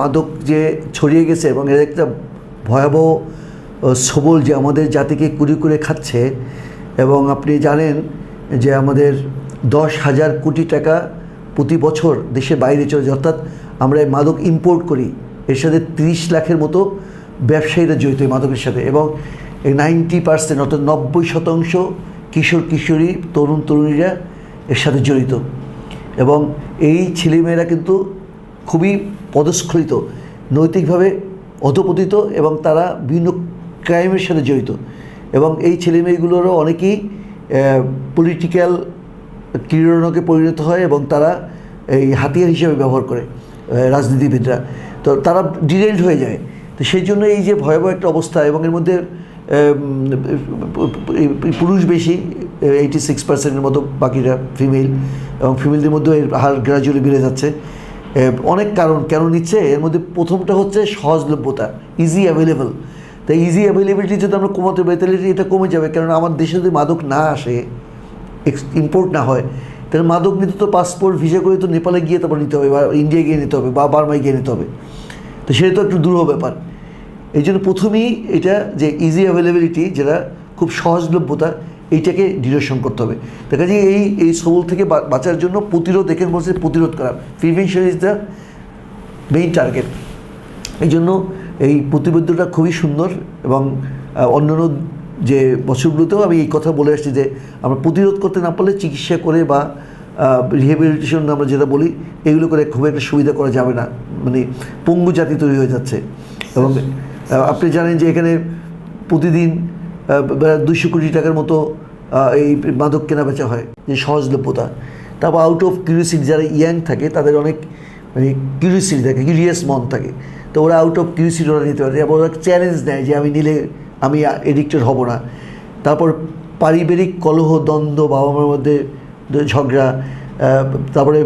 মাদক যে ছড়িয়ে গেছে এবং এর একটা ভয়াবহ সবল যে আমাদের জাতিকে কুড়ি করে খাচ্ছে এবং আপনি জানেন যে আমাদের দশ হাজার কোটি টাকা প্রতি বছর দেশের বাইরে চলে যায়। অর্থাৎ আমরা এই মাদক ইম্পোর্ট করি, এর সাথে তিরিশ লাখের মতো ব্যবসায়ীরা জড়িত এই মাদকের সাথে এবং এই নাইনটি পার্সেন্ট অর্থাৎ নব্বই শতাংশ কিশোর, কিশোরী, তরুণ, তরুণীরা এর সাথে জড়িত। এবং এই ছেলেমেয়েরা কিন্তু পদস্খলিত, নৈতিকভাবে অধপতিত এবং তারা বিভিন্ন ক্রাইমের সাথে জড়িত। এবং এই ছেলেমেয়েগুলোরও অনেকেই পলিটিক্যাল ক্রীড়নকে পরিণত হয় এবং তারা এই হাতিয়ার হিসেবে ব্যবহার করে রাজনীতিবিদরা। তো তারা ডিরেল্ড হয়ে যায়। তো সেই জন্য এই যে ভয়াবহ একটা অবস্থা এবং এর মধ্যে পুরুষ বেশি এইটি সিক্স পার্সেন্টের মতো বাকিরা ফিমেল এবং ফিমেলদের মধ্যেও এর হার গ্রাজুয়ালি বেড়ে যাচ্ছে। অনেক কারণ, কেন নিচ্ছে? এর মধ্যে প্রথমটা হচ্ছে সহজলভ্যতা ইজি অ্যাভেলেবল তাই ইজি অ্যাভেলেবিলিটি যদি আমরা কমাতে পারি, তাহলে এটা কমে যাবে কারণ আমার দেশে যদি মাদক না আসে ইম্পোর্ট না হয়, তাহলে মাদক নিতে তো পাসপোর্ট ভিসা করে তো নেপালে গিয়ে তারপর নিতে হবে, বা ইন্ডিয়া গিয়ে নিতে হবে, বা বার্মায় গিয়ে নিতে হবে। তো সেটা তো একটু দুরূহ ব্যাপার। এই জন্য প্রথমেই এটা যে ইজি অ্যাভেলেবিলিটি যেটা খুব সহজলভ্যতা এইটাকে ডিরেকশন করতে হবে। দেখা যায় এই এই সবল থেকে বাঁচার জন্য প্রতিরোধ এখানে বলছে প্রতিরোধ করা। Prevention is the main target এই জন্য এই প্রতিবেদ্যটা খুবই সুন্দর এবং অন্যান্য যে বছরগুলোতেও আমি এই কথা বলে আসছি যে, আমরা প্রতিরোধ করতে না পারলে চিকিৎসা করে বা রিহেবিলিটেশন আমরা যেটা বলি, এগুলো করে খুব একটা সুবিধা করা যাবে না। মানে পঙ্গু জাতি তৈরি হয়ে যাচ্ছে। এবং আপনি জানেন যে এখানে প্রতিদিন দুইশো কোটি টাকার মতো এই মাদক কেনা বেচা হয়, যে সহজলভ্যতা। তারপর আউট অফ কিউরিয়াসিটি যারা ইয়াং থাকে, তাদের অনেক মানে কিউরিয়াসিটি থাকে কিউরিয়াস মন থাকে। তো ওরা আউট অফ কিউরিয়াসিটি ওরা নিতে পারে। এবং ওরা চ্যালেঞ্জ নেয় যে আমি নিলে আমি এডিক্টেড হব না। তারপর পারিবারিক কলহ, দ্বন্দ্ব বাবা মার মধ্যে ঝগড়া তারপরে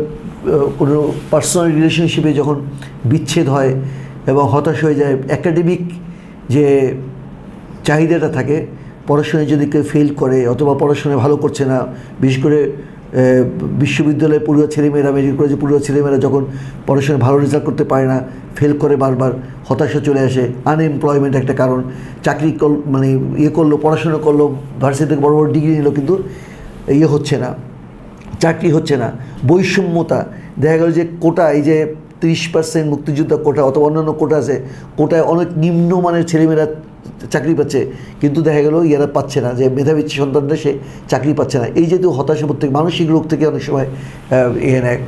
কোনো পার্সোনাল রিলেশনশিপে যখন বিচ্ছেদ হয় এবং হতাশ হয়ে যায় একাডেমিক যে চাহিদাটা থাকে পড়াশোনায় যদি কেউ ফেল করে অথবা পড়াশোনায় ভালো করছে না, বিশেষ করে বিশ্ববিদ্যালয়ে পড়ুয়া ছেলেমেয়েরা মেডিকেল কলেজে পড়ুয়া ছেলেমেয়েরা যখন পড়াশোনায় ভালো রেজাল্ট করতে পারে না ফেল করে বারবার, হতাশা চলে আসে আনএমপ্লয়মেন্ট একটা কারণ, চাকরি কল মানে ইয়ে করল, পড়াশোনা করল ভার্সিটি থেকে বড় বড় ডিগ্রি নিল, কিন্তু ইয়ে হচ্ছে না, চাকরি হচ্ছে না, বৈষম্যতা, দেখা গেল যে কোটা, এই যে তিরিশ পার্সেন্ট মুক্তিযোদ্ধা কোটা অথবা অন্যান্য কোটা আছে, কোটায় অনেক নিম্নমানের ছেলেমেয়েরা চাকরি পাচ্ছে, কিন্তু দেখা গেল ইয়ারা পাচ্ছে না, যে মেধাবী সন্তানরা সে চাকরি পাচ্ছে না। এই যেহেতু হতাশা থেকে, মানসিক রোগ থেকে অনেক সময় ইয়ে নেয়।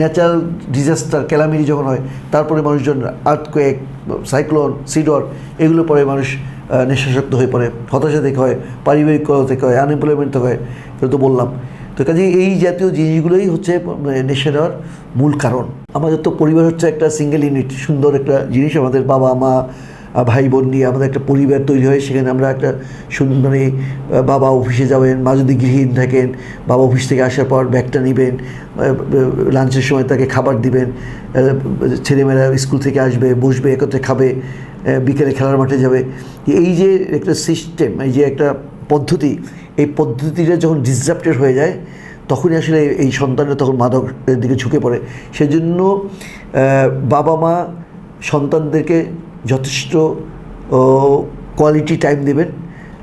ন্যাচারাল ডিজাস্টার ক্যালামিটি যখন হয়, তারপরে মানুষজন আর্থকোয়েক সাইক্লোন সিডর এগুলো পরে মানুষ নেশাসক্ত হয়ে পড়ে। হতাশা থেকে হয়, পারিবারিক কলহ থেকে হয় আনএমপ্লয়মেন্ট থেকে হয়, এটা তো বললাম। তো কাজে এই জাতীয় জিনিসগুলোই হচ্ছে মানে নেশা নেওয়ার মূল কারণ। আমাদের তো পরিবার হচ্ছে একটা সিঙ্গেল ইউনিট সুন্দর একটা জিনিস। আমাদের বাবা মা ভাই বোন নিয়ে আমাদের একটা পরিবার তৈরি হয়। সেখানে আমরা একটা মানে বাবা অফিসে যাবেন, মা যদি গৃহহীন থাকেন, বাবা অফিস থেকে আসার পর ব্যাগটা নেবেন লাঞ্চের সময় তাকে খাবার দিবেন ছেলেমেয়েরা স্কুল থেকে আসবে, বসবে, একত্রে খাবে বিকেলে খেলার মাঠে যাবে। এই যে একটা সিস্টেম এই যে একটা পদ্ধতি, এই পদ্ধতিটা যখন ডিসরাপ্টেড হয়ে যায়, তখনই আসলে এই সন্তানরা তখন মাদকের দিকে ঝুঁকে পড়ে। সেজন্য বাবা মা সন্তানদেরকে যথেষ্ট কোয়ালিটি টাইম দেবেন।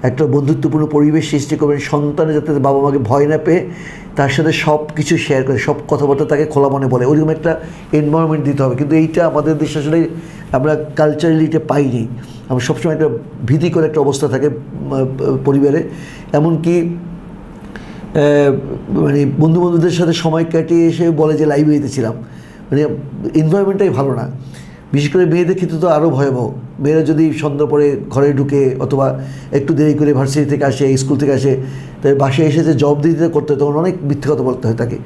একটা বন্ধুত্বপূর্ণ পরিবেশ সৃষ্টি করবেন। সন্তানের যাতে বাবা মাকে ভয় না পেয়ে তার সাথে সব কিছু শেয়ার করে, সব কথাবার্তা তাকে খোলা মনে বলে। ওইরকম একটা এনভায়রনমেন্ট দিতে হবে। কিন্তু এইটা আমাদের দেশে আসলে আমরা কালচারালি এটা পাইনি। আমরা সবসময় একটা ভীতিকর একটা অবস্থা থাকে পরিবারে। এমনকি মানে বন্ধু বান্ধবদের সাথে সময় কাটিয়ে এসে বলে যে লাইব্রেরিতে ছিলাম। মানে এনভায়রনমেন্টটাই ভালো না। বিশেষ করে মেয়েদের ক্ষেত্রে তো আরও ভয়াবহ। মেয়েরা যদি সন্ধ্যা পরে ঘরে ঢুকে অথবা একটু দেরি করে ভার্সিটি থেকে আসে স্কুল থেকে আসে তাই বাসায় এসে যে জব দিতে করতে হয়, তখন অনেক মিথ্যে কথা বলতে হয় তাকে।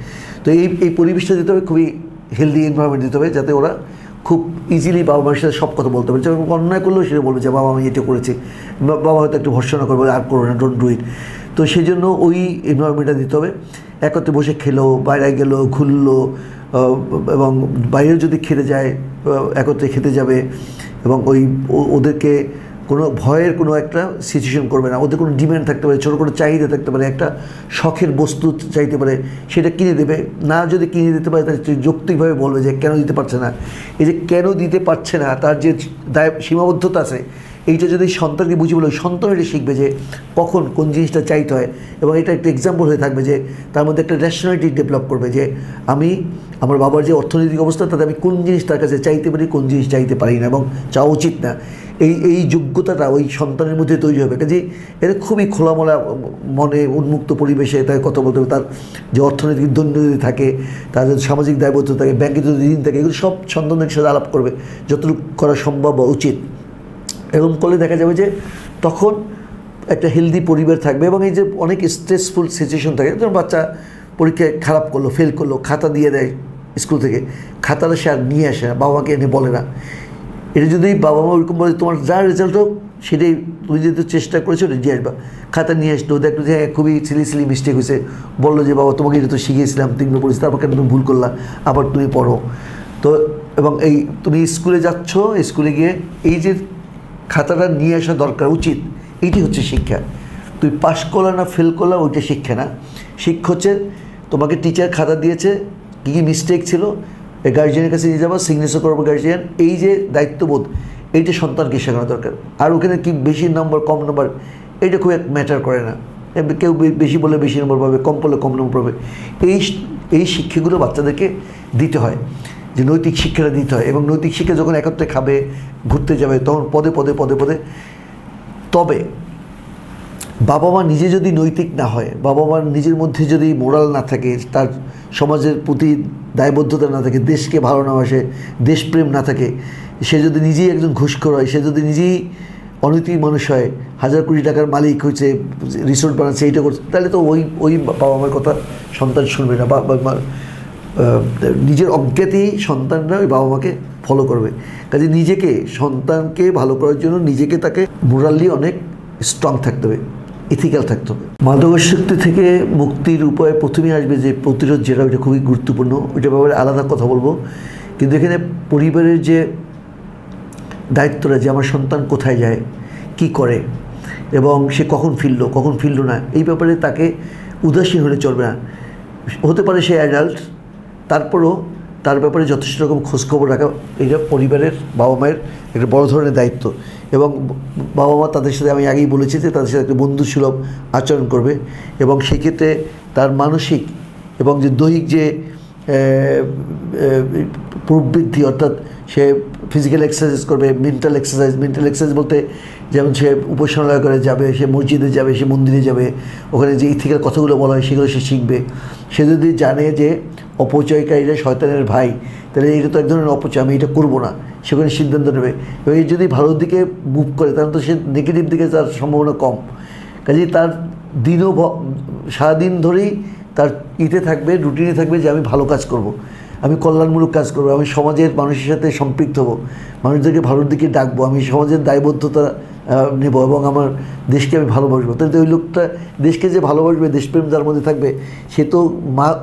তো এই এই পরিবেশটা দিতে হবে, খুবই হেলদি এনভায়রনমেন্ট দিতে হবে, যাতে ওরা খুব ইজিলি বাবা মায়ের সাথে সব কথা বলতে পারে। যেমন অন্যায় করলেও সেটা বলবে যে, বাবা আমি এটা করেছি। বাবা হয়তো একটু ভর্সনা করবে আর করো না ডোন্ট ডু ইট তো সেই জন্য ওই এনভায়রনমেন্টটা দিতে হবে। একত্রে বসে খেলো, বাইরে গেলো, ঘুরলো এবং বাইরে যদি খেতে যায় একত্রে খেতে যাবে এবং ওই ওদেরকে কোনো ভয়ের কোনো একটা সিচুয়েশন করবে না। ওদের কোনো ডিমান্ড থাকতে পারে, ছোটো কোনো চাহিদা থাকতে পারে, একটা শখের বস্তু চাইতে পারে, সেটা কিনে দেবে। না যদি কিনে দিতে পারে, তাহলে যৌক্তিকভাবে বলবে যে কেন দিতে পারছে না। এই যে কেন দিতে পারছে না, তার যে দায়, সীমাবদ্ধতা আছে এইটা যদি সন্তানকে বুঝি বলে, সন্তান এটা শিখবে যে কখন কোন জিনিসটা চাইতে হয় এবং এটা একটা এক্সাম্পল হয়ে থাকবে যে তার মধ্যে একটা রেশনালিটি ডেভেলপ করবে যে আমি আমার বাবার যে অর্থনৈতিক অবস্থা, তাতে আমি কোন জিনিস তার কাছে চাইতে পারি, কোন জিনিস চাইতে পারি না এবং চাওয়া উচিত না। এই এই যোগ্যতাটা ওই সন্তানের মধ্যে তৈরি হবে। কাজে এটা খুবই খোলামেলা মনে উন্মুক্ত পরিবেশে তাকে কথা বলতে হবে। তার যে অর্থনৈতিক দণ্ড যদি থাকে, তার যদি সামাজিক দায়বদ্ধ থাকে, ব্যাংকে যদি ঋণ থাকে, এগুলো সব সন্তানদের সাথে আলাপ করবে, যতটুকু করা সম্ভব বা উচিত। এরকম করলে দেখা যাবে যে তখন একটা হেলদি পরিবার থাকবে এবং এই যে অনেক স্ট্রেসফুল সিচুয়েশন থাকে, যেমন বাচ্চা পরীক্ষায় খারাপ করল ফেল করল, খাতা দিয়ে দেয় স্কুল থেকে, খাতাটা সে আর নিয়ে আসে না বাবা মাকে এনে বলে না। এটা যদি বাবা মা ওরকম বলে, তোমার যা রেজাল্ট হোক, সেটাই তুমি যেহেতু চেষ্টা করেছ, ওটা দিয়ে আসবা। খাতা নিয়ে আসলো, দেখল যে হ্যাঁ খুবই সিলি সিলি মিস্টেক হয়েছে। বলল যে, বাবা, তোমাকে এটা তো শিখিয়েছিলাম তিনবার পড়েছি, তারপর কেন তুমি ভুল করলা? আবার তুমি পড়ো। তো এবং এই, তুমি স্কুলে যাচ্ছ স্কুলে গিয়ে এই যে খাতাটা নিয়ে আসা দরকার উচিত। এইটি হচ্ছে শিক্ষা। তুই পাশ করলা না ফেল করলা, ওইটা শিক্ষা না। শিক্ষা হচ্ছে তোমাকে টিচার খাতা দিয়েছে, কী কী মিস্টেক ছিল, এই গার্জিয়ানের কাছে নিয়ে যাব সিগনেচার করব গার্জিয়ান এই যে দায়িত্ববোধ, এইটা সন্তানকে শেখানো দরকার। আর ওখানে কি বেশি নম্বর কম নম্বর এইটা খুব এক ম্যাটার করে না। কেউ বেশি বলে বেশি নম্বর পাবে, কম বলে কম নম্বর পাবে। এই এই শিক্ষাগুলো বাচ্চাদেরকে দিতে হয়। যে নৈতিক শিক্ষাটা দিতে হয় এবং নৈতিক শিক্ষা যখন একত্রে খাবে, ঘুরতে যাবে, তখন পদে পদে পদে পদে। তবে বাবা মা নিজে যদি নৈতিক না হয়, বাবা মার নিজের মধ্যে যদি মোরাল না থাকে, তার সমাজের প্রতি দায়বদ্ধতা না থাকে, দেশকে ভালো না বাসে, দেশপ্রেম না থাকে, সে যদি নিজেই একজন ঘুষখোর হয়, সে যদি নিজেই অনৈতিক মানুষ হয়, হাজার কোটি টাকার মালিক হয়েছে, রিসোর্ট বানাচ্ছে, এইটা করছে, তাহলে তো ওই ওই বাবা মার কথা সন্তান শুনবে না বা নিজের অজ্ঞাতেই সন্তানরা ওই বাবা মাকে ফলো করবে। কাজে নিজেকে, সন্তানকে ভালো করার জন্য নিজেকে তাকে মোরালি অনেক স্ট্রং থাকতে হবে ইথিক্যাল থাকতে হবে। মাদকাসক্তি থেকে মুক্তির উপায় প্রথমেই আসবে যে প্রতিরোধ যেটা, ওইটা খুবই গুরুত্বপূর্ণ। ওইটা ব্যাপারে আলাদা কথা বলব। কিন্তু এখানে পরিবারের যে দায়িত্বটা যে আমার সন্তান কোথায় যায়, কি করে, এবং সে কখন ফিরলো কখন ফিরলো না, এই ব্যাপারে তাকে উদাসীন হলে চলবে না। হতে পারে সে অ্যাডাল্ট তারপরও তার ব্যাপারে যথেষ্ট রকম খোঁজখবর রাখা, এটা পরিবারের বাবা মায়ের একটা বড় ধরনের দায়িত্ব। এবং বাবা মা তাদের সাথে আমি আগেই বলেছি যে তাদের সাথে একটা বন্ধুসুলভ আচরণ করবে। এবং সেক্ষেত্রে তার মানসিক এবং যে দৈহিক যে প্রবৃদ্ধি, অর্থাৎ সে ফিজিক্যাল এক্সারসাইজ করবে মেন্টাল এক্সারসাইজ মেন্টাল এক্সারসাইজ বলতে যেমন সে উপাসনালয় করে যাবে, সে মসজিদে যাবে, সে মন্দিরে যাবে, ওখানে যে ইথিক্যাল কথাগুলো বলা হয় সেগুলো সে শিখবে। সে যদি জানে যে অপচয়কারীরা শয়তানের ভাই, তাহলে এটা তো এক ধরনের অপচয়, আমি এটা করব না সেখানে সিদ্ধান্ত নেবে এবং যদি ভালোর দিকে মুভ করে, তাহলে তো সে নেগেটিভ দিকে তার সম্ভাবনা কম কাজে তার দিনও সারাদিন ধরেই তার ইতে থাকবে রুটিনে থাকবে যে আমি ভালো কাজ করব। আমি কল্যাণমূলক কাজ করব, আমি সমাজের মানুষের সাথে সম্পৃক্ত হব, মানুষদেরকে ভালোর দিকে ডাকবো, আমি সমাজের দায়বদ্ধতা নেব এবং আমার দেশকে আমি ভালোবাসবো। তাহলে ওই লোকটা দেশকে যে ভালোবাসবে, দেশপ্রেম যার মধ্যে থাকবে, সে তো মা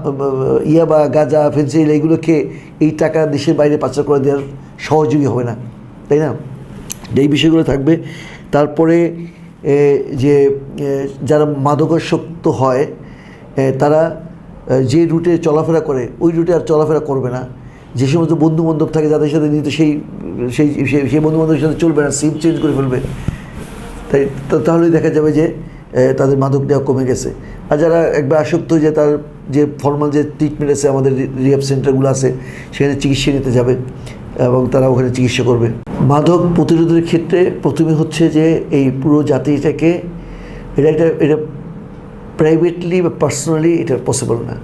ইয়া বা গাঁজা, ফেন্সিল এইগুলো খেয়ে এই টাকা দেশের বাইরে পাচার করে দেওয়ার সহযোগী হবে না। তাই না? এই বিষয়গুলো থাকবে। তারপরে যে যারা মাদকাসক্ত হয় তারা যে রুটে চলাফেরা করে, ওই রুটে আর চলাফেরা করবে না। যে সমস্ত বন্ধু বান্ধব থাকে, যাদের সাথে নিতে সেই, সেই- সেই বন্ধু বান্ধবের সাথে চলবে না, সিম চেঞ্জ করে ফেলবে। তাই তাহলেই দেখা যাবে যে তাদের মাদক দেওয়া কমে গেছে। আর যারা একবার আসক্ত যে তার যে ফর্মাল যে ট্রিটমেন্ট আছে, আমাদের রিহাব সেন্টারগুলো আছে, সেখানে চিকিৎসা নিতে যাবে এবং তারা ওখানে চিকিৎসা করবে। মাদক প্রতিরোধের ক্ষেত্রে প্রথমে হচ্ছে যে এই পুরো জাতিটাকে, এটা একটা, এটা প্রাইভেটলি বা পার্সোনালি এটা পসিবল না।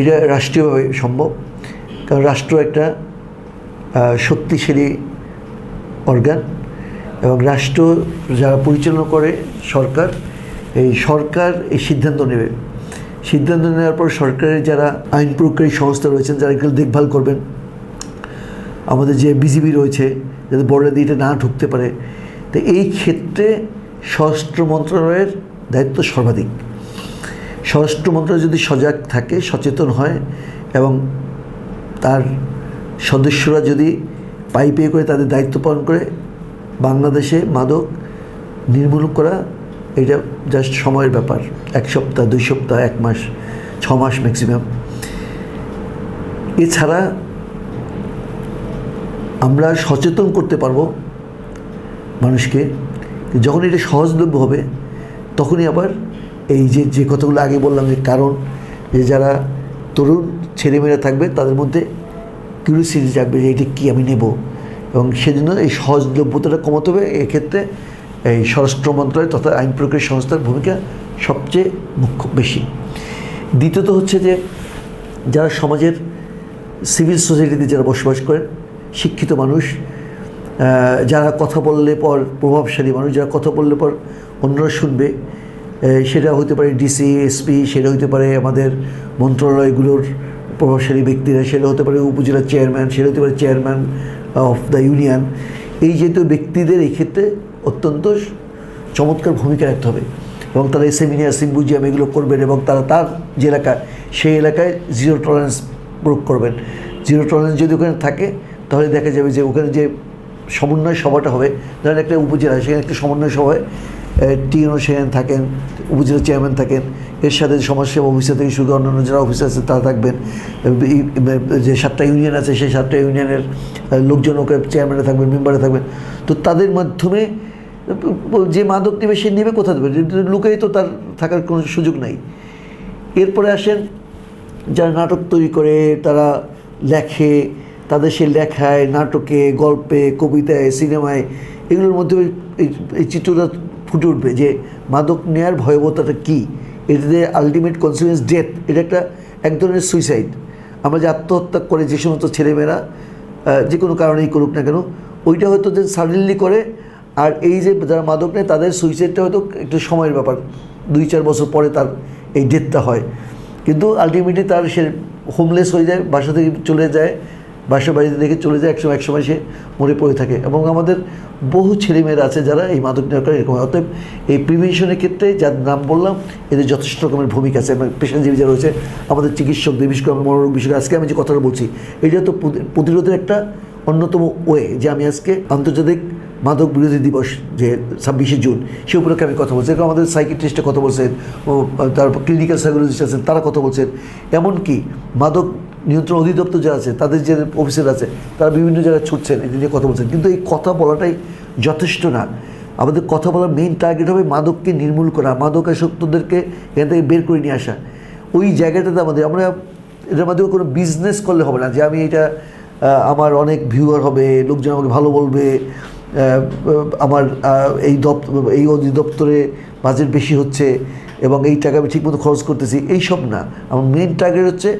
এটা রাষ্ট্রীয়ভাবে সম্ভব। কারণ রাষ্ট্র একটা শক্তিশালী অর্গান এবং রাষ্ট্র যারা পরিচালনা করে সরকার, এই সরকার এই সিদ্ধান্ত নেবে। সিদ্ধান্ত নেওয়ার পর সরকারের যারা আইন প্রয়োগকারী সংস্থা রয়েছেন, যারা এগুলো দেখভাল করবেন, আমাদের যে বিজিবি রয়েছে, যাতে বর্ডার দিয়ে না ঢুকতে পারে, তো এই ক্ষেত্রে স্বরাষ্ট্র মন্ত্রণালয়ের দায়িত্ব সর্বাধিক। স্বরাষ্ট্র মন্ত্রণালয় যদি সজাগ থাকে, সচেতন হয় এবং তার সদস্যরা যদি পাই পেয়ে করে তাদের দায়িত্ব পালন করে বাংলাদেশে মাদক নির্মূল করা, এটা জাস্ট সময়ের ব্যাপার। এক সপ্তাহ, দুই সপ্তাহ, এক মাস, ছ মাস ম্যাক্সিমাম এছাড়া আমরা সচেতন করতে পারব মানুষকে যখন এটা সহজলভ্য হবে, তখনই আবার এই যে যে কথাগুলো আগে বললাম যে কারণ, যে যারা তরুণ ছেলেমেয়েরা থাকবে, তাদের মধ্যে কিউরিয়াসিটি জাগবে যে এটা কী আমি নেব। এবং সেজন্য এই সহজলভ্যতাটা কমাতে হবে। এক্ষেত্রে এই স্বরাষ্ট্র মন্ত্রণালয় তথা আইন প্রক্রিয়া সংস্থার ভূমিকা সবচেয়ে মুখ্য, বেশি। দ্বিতীয়ত হচ্ছে যে, যারা সমাজের সিভিল সোসাইটিতে যারা বসবাস করেন, শিক্ষিত মানুষ যারা কথা বললে পর প্রভাবশালী মানুষ, যারা কথা বললে পর অন্যরা শুনবে সেটা হতে পারে ডিসি, এসপি, সেটা হতে পারে আমাদের মন্ত্রণালয়গুলোর প্রভাবশালী ব্যক্তিরা, সেটা হতে পারে উপজেলার চেয়ারম্যান, সেটা হতে পারে চেয়ারম্যান অফ দ্য ইউনিয়ন এই যেহেতু ব্যক্তিদের এই ক্ষেত্রে অত্যন্ত চমৎকার ভূমিকা রাখতে হবে। এবং তারা সেমিনার সিম্বুজিয়াম এগুলো করবেন এবং তারা তার যে এলাকা, সেই এলাকায় জিরো টলারেন্স প্রয়োগ করবেন। জিরো টলারেন্স যদি ওখানে থাকে, তাহলে দেখা যাবে যে ওখানে যে সমন্বয় সভাটা হবে, ধরেন একটা উপজেলা, সেখানে একটা সমন্বয় সভায় টিএনও সেখানে থাকেন, উপজেলা চেয়ারম্যান থাকেন, এর সাথে সমাজসেবা অফিসার থেকে শুধু অন্যান্য যারা অফিসার আছে তারা থাকবেন। যে সাতটা ইউনিয়ন আছে সেই সাতটা ইউনিয়নের লোকজন ওকে চেয়ারম্যানে থাকবেন, মেম্বারে থাকবেন। তো তাদের মাধ্যমে, যে মাদক নেবে সে নেবে, কোথা দেবে? লুকাই তো তার থাকার কোনো সুযোগ নাই। এরপরে আসেন, যারা নাটক তৈরি করে, তারা লেখে, তাদের সে লেখায় নাটকে, গল্পে, কবিতায়, সিনেমায়, এগুলোর মধ্যে এই চিত্রটা ফুটে উঠবে যে মাদক নেয়ার ভয়াবহতাটা কী? এটাতে আলটিমেট কনসিকুয়েন্স ডেথ এটা একটা এক ধরনের সুইসাইড আমরা যে আত্মহত্যা করে যে সমস্ত ছেলেমেয়েরা যে কোনো কারণেই করুক না কেন, ওইটা হয়তো যে সাডেনলি করে, আর এই যে যারা মাদক নেয়, তাদের সুইসাইডটা হয়তো একটু সময়ের ব্যাপার। দুই চার বছর পরে তার এই ডেথটা হয়। কিন্তু আলটিমেটলি তার সে হোমলেস হয়ে যায়, বাসা থেকে চলে যায় বাসা বাড়িতে দেখে চলে যায়, একসময় একসময় সে মরে পড়ে থাকে। এবং আমাদের বহু ছেলেমেয়েরা আছে যারা এই মাদক নেওয়ার কারণে এরকম। অতএব এই প্রিভেনশনের ক্ষেত্রে যার নাম বললাম, এদের যথেষ্ট রকমের ভূমিকা আছে। এবং পেশাজীবী যারা রয়েছে, আমাদের চিকিৎসকদের বিশেষ করে মনোরোগ বিষয়ে আজকে আমি যে কথাটা বলছি, এটা তো প্রতিরোধের একটা অন্যতম ওয়ে যে আমি আজকে আন্তর্জাতিক মাদক বিরোধী দিবস যে ছাব্বিশে জুন, সে উপলক্ষে আমি কথা বলছি। এরকম আমাদের সাইকিট্রিস্টে কথা বলছেন তারপর ক্লিনিক্যাল সাইকোলজিস্ট আছেন, তারা কথা বলছেন। এমনকি মাদক নিয়ন্ত্রণ অধিদপ্তর যারা আছে, তাদের যে অফিসার আছে, তারা বিভিন্ন জায়গায় ছুটছেন এটা নিয়ে কথা বলছেন। কিন্তু এই কথা বলাটাই যথেষ্ট না। আমাদের কথা বলার মেইন টার্গেট হবে মাদককে নির্মূল করা মাদক মাদকাসক্তদেরকে এখান থেকে বের করে নিয়ে আসা। ওই জায়গাটাতে আমাদের, আমরা এটার মাধ্যমে কোনো বিজনেস করলে হবে না যে আমি এটা আমার অনেক ভিউয়ার হবে, লোকজন আমাকে ভালো বলবে আমার এই দপ্তর এই অধিদপ্তরে বাজেট বেশি হচ্ছে এবং এই টাকা আমি ঠিকমতো খরচ করতেছি, এইসব না। আমার মেন টার্গেট হচ্ছে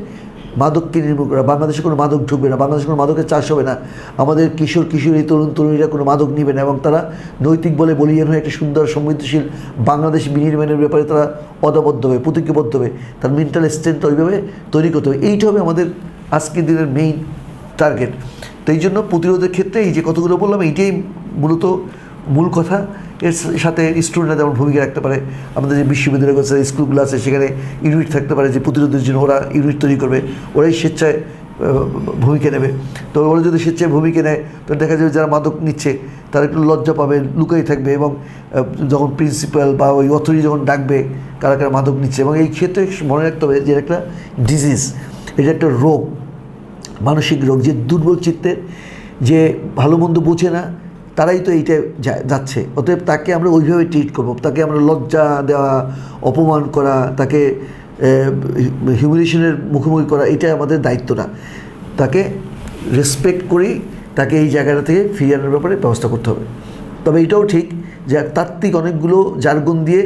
মাদককে নির্মূল করা বাংলাদেশে কোনো মাদক ঢুকবে না, বাংলাদেশে কোনো মাদকের চাষ হবে না। আমাদের কিশোর, কিশোরী, তরুণ, তরুণীরা কোনো মাদক নেবে না এবং তারা নৈতিক বলে বলিয়ান হয়ে একটা সুন্দর সমৃদ্ধশীল বাংলাদেশ বিনির্মাণের ব্যাপারে তারা অদাবদ্ধ হবে প্রতিজ্ঞবদ্ধ হবে তার মেন্টাল স্ট্রেংথ ওইভাবে তৈরি করতে হবে। এইটা হবে আমাদের আজকের দিনের মেইন টার্গেট তো এই জন্য প্রতিরোধের ক্ষেত্রে এই যে কতগুলো বললাম, এইটাই মূলত মূল কথা। এর সাথে স্টুডেন্টরা যেমন ভূমিকা রাখতে পারে। আমাদের যে বিশ্ববিদ্যালয় আছে স্কুলগুলো আছে, সেখানে ইউনিট থাকতে পারে, যে প্রতিরোধের জন্য ওরা ইউনিট তৈরি করবে, ওরাই স্বেচ্ছায় ভূমিকা নেবে। তো ওরা যদি স্বেচ্ছায় ভূমিকা নেয়, তো দেখা যাবে যারা মাদক নিচ্ছে, তারা একটু লজ্জা পাবে, লুকাই থাকবে এবং যখন প্রিন্সিপাল বা ওই অথরিটি যখন ডাকবে, কারা কারা মাদক নিচ্ছে এবং এই ক্ষেত্রে মনে রাখতে হবে যে একটা ডিজিজ এটা একটা রোগ, মানসিক রোগ, যে দুর্বল চিত্তের, যে ভালো মন্দ বোঝে না তারাই তো এইটা যাচ্ছে। অতএব তাকে আমরা ওইভাবে ট্রিট করব। তাকে আমরা লজ্জা দেওয়া, অপমান করা, তাকে হিউমিলেশনের মুখোমুখি করা এটা আমাদের দায়িত্ব না তাকে রেসপেক্ট করেই তাকে এই জায়গাটা থেকে ফিরিয়ে আনার ব্যাপারে ব্যবস্থা করতে হবে। তবে এটাও ঠিক যে তাত্ত্বিক অনেকগুলো জার্গন দিয়ে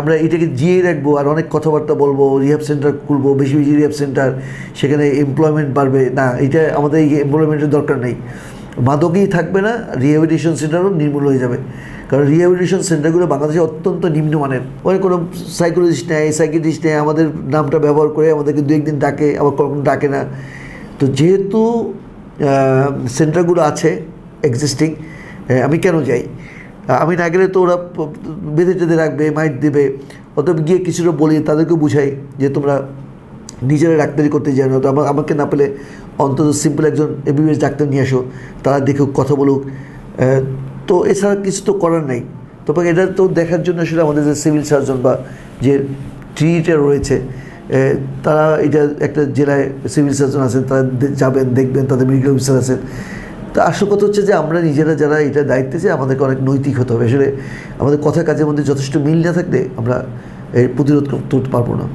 আমরা এটাকে জিয়ে রাখব আর অনেক কথাবার্তা বলব রিহাব সেন্টার খুলবো, বেশি বেশি রিহাব সেন্টার সেখানে এমপ্লয়মেন্ট বাড়বে। না এটা আমাদের এই এমপ্লয়মেন্টের দরকার নেই। মাদকই থাকবে না রিহ্যাবিলিটেশন সেন্টারও নির্মূল হয়ে যাবে। কারণ রিহ্যাবিলিটেশন সেন্টারগুলো বাংলাদেশে অত্যন্ত নিম্নমানের। ওই কোনো সাইকোলজিস্ট নেয় সাইকিয়াট্রিস্ট নেয় আমাদের নামটা ব্যবহার করে আমাদেরকে দু একদিন ডাকে, আবার কখনো ডাকে না। তো যেহেতু সেন্টারগুলো আছে এক্সিস্টিং আমি কেন যাই? আমি না গেলে তো ওরা বেঁধে টেঁধে রাখবে মাইট দেবে। অতএব গিয়ে কিছুটা বলি তাদেরকে বুঝাই যে তোমরা নিজেরা ডাক্তারি করতে জানো তো আমাকে না পেলে অন্তত সিম্পল একজন এমবিবিএস ডাক্তার নিয়ে আসো, তারা দেখুক, কথা বলুক। তো এছাড়া কিছু তো করার নেই। তবে এটা তো দেখার জন্য আসলে আমাদের যে সিভিল সার্জন বা যে ট্রিটা রয়েছে তারা এটা একটা জেলায় সিভিল সার্জন আছেন, তারা যাবেন, দেখবেন, তাদের মেডিকেল অফিসার আছেন। তা আসল কথা হচ্ছে যে আমরা নিজেরা যারা এটা দায়িত্বে যে আমাদেরকে অনেক নৈতিক হতে হবে। আসলে আমাদের কথা কাজের মধ্যে যথেষ্ট মিল না থাকলে আমরা প্রতিরোধ করতে পারব না।